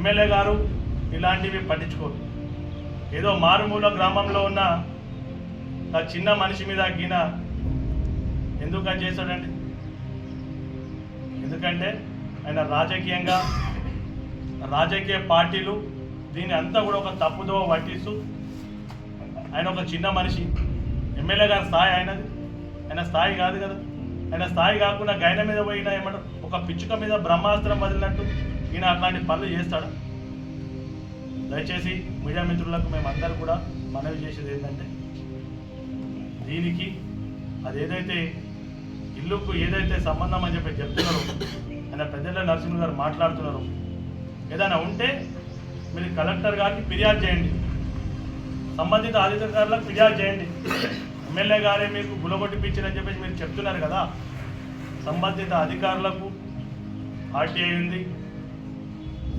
MLA గారు ఇలాంటివి పట్టించుకోరు. ఏదో మారుమూల గ్రామంలో ఉన్న ఆ చిన్న మనిషి మీద గిన ఎందుకు అని చేశాడండి? ఎందుకంటే ఆయన రాజకీయంగా రాజకీయ పార్టీలు దీన్ని అంతా కూడా ఒక తప్పుదో పట్టిస్తూ ఆయన ఒక చిన్న మనిషి. ఎమ్మెల్యే గారి స్థాయి ఆయనది. ఆయన స్థాయి కాదు కదా. ఆయన స్థాయి కాకుండా గైన మీద పోయిన ఏమంటారు? ఒక పిచ్చుక మీద బ్రహ్మాస్త్రం వదిలినట్టు. ఈయన అట్లాంటి పనులు చేస్తాడు? దయచేసి మీడియా మిత్రులకు మేమందరూ కూడా మనవి చేసేది ఏంటంటే దీనికి అదేదైతే ఇల్లుకు ఏదైతే సంబంధం అని చెప్పి చెప్తున్నారో ఆయన పెద్దల నరసింహ గారు మాట్లాడుతున్నారు ఏదైనా ఉంటే మీరు కలెక్టర్ గారికి ఫిర్యాదు చేయండి. సంబంధిత అధికారులకు ఫిర్యాదు చేయండి. ఎమ్మెల్యే గారే మీకు గులగొట్టిపించారని చెప్పేసి మీరు చెప్తున్నారు కదా. సంబంధిత అధికారులకు ఆర్టీఐ ఉంది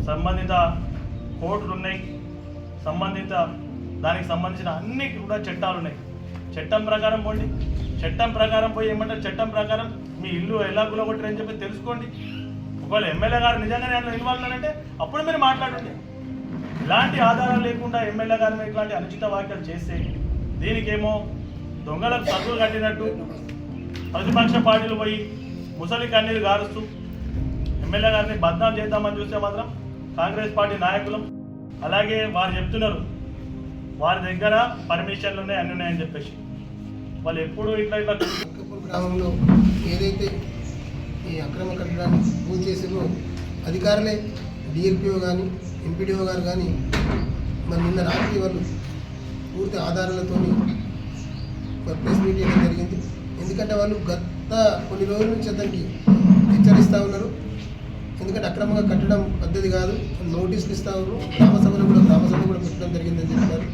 సంబంధిత కోర్టులు ఉన్నాయి. సంబంధిత దానికి సంబంధించిన అన్ని కూడా చట్టాలు ఉన్నాయి. చట్టం ప్రకారం పోండి. చట్టం ప్రకారం పోయి ఏమంటారు చట్టం ప్రకారం మీ ఇల్లు ఎలా గులగొట్టారని చెప్పి తెలుసుకోండి. ఒకవేళ ఎమ్మెల్యే గారు నిజంగానే అందులో ఇన్వాల్వ్ అప్పుడు మీరు మాట్లాడండి. ఇలాంటి ఆధారాలు లేకుండా ఎమ్మెల్యే గారి మీద ఇట్లాంటి అనుచిత వ్యాఖ్యలు చేస్తే దీనికేమో దొంగలకు చదువు కట్టినట్టు ప్రతిపక్ష పార్టీలు పోయి ముసలి కన్నీరు గారుస్తూ ఎమ్మెల్యే గారిని బద్నాం చేద్దామని చూస్తే మాత్రం కాంగ్రెస్ పార్టీ నాయకులు అలాగే వారు చెప్తున్నారు వారి దగ్గర పర్మిషన్లు ఉన్నాయి అన్ని ఉన్నాయని చెప్పేసి. వాళ్ళు ఎప్పుడు ఇట్లా ఇట్లా గ్రామంలో ఏదైతే ఈ అక్రమ కట్టడాన్ని పూజ చేసిందో అధికారులే డిఎల్పిఓ కానీ ఎంపీడీఓ గారు కానీ మరి నిన్న రాత్రి వాళ్ళు పూర్తి ఆధారాలతో ప్రెస్ మీట్ చేయడం జరిగింది. ఎందుకంటే వాళ్ళు గత కొన్ని రోజుల నుంచి అతనికి హెచ్చరిస్తూ ఉన్నారు. ఎందుకంటే అక్రమంగా కట్టడం పద్ధతి కాదు. నోటీసులు ఇస్తా ఉన్నారు. గ్రామ సభలో కూడా గ్రామ సభ కూడా పెట్టడం జరిగిందని చెప్పారు.